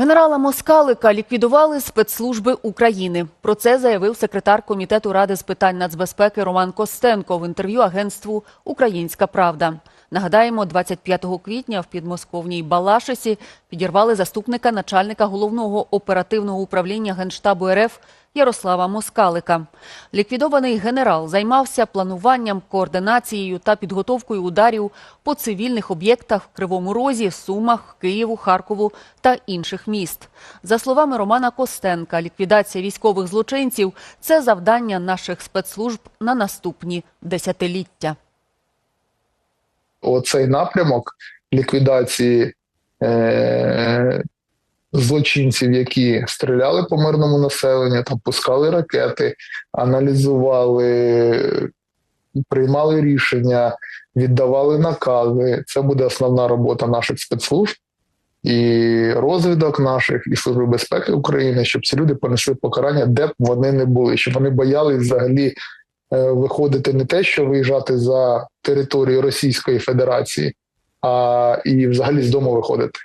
Генерала Москалика ліквідували спецслужби України. Про це заявив секретар комітету ради з питань нацбезпеки Роман Костенко в інтерв'ю агентству Українська Правда. Нагадаємо, 25 квітня в підмосковній Балашисі підірвали заступника начальника головного оперативного управління Генштабу РФ Ярослава Москалика. Ліквідований генерал займався плануванням, координацією та підготовкою ударів по цивільних об'єктах в Кривому Розі, Сумах, Києву, Харкову та інших міст. За словами Романа Костенка, ліквідація військових злочинців це завдання наших спецслужб на наступні десятиліття. Оцей напрямок ліквідації е- злочинців, які стріляли по мирному населенню, там пускали ракети, аналізували, приймали рішення, віддавали накази. Це буде основна робота наших спецслужб. І розвідок наших, і Служби безпеки України, щоб ці люди понесли покарання, де б вони не були, щоб вони боялись взагалі виходити не те, що виїжджати за територію Російської Федерації, а і взагалі з дому виходити.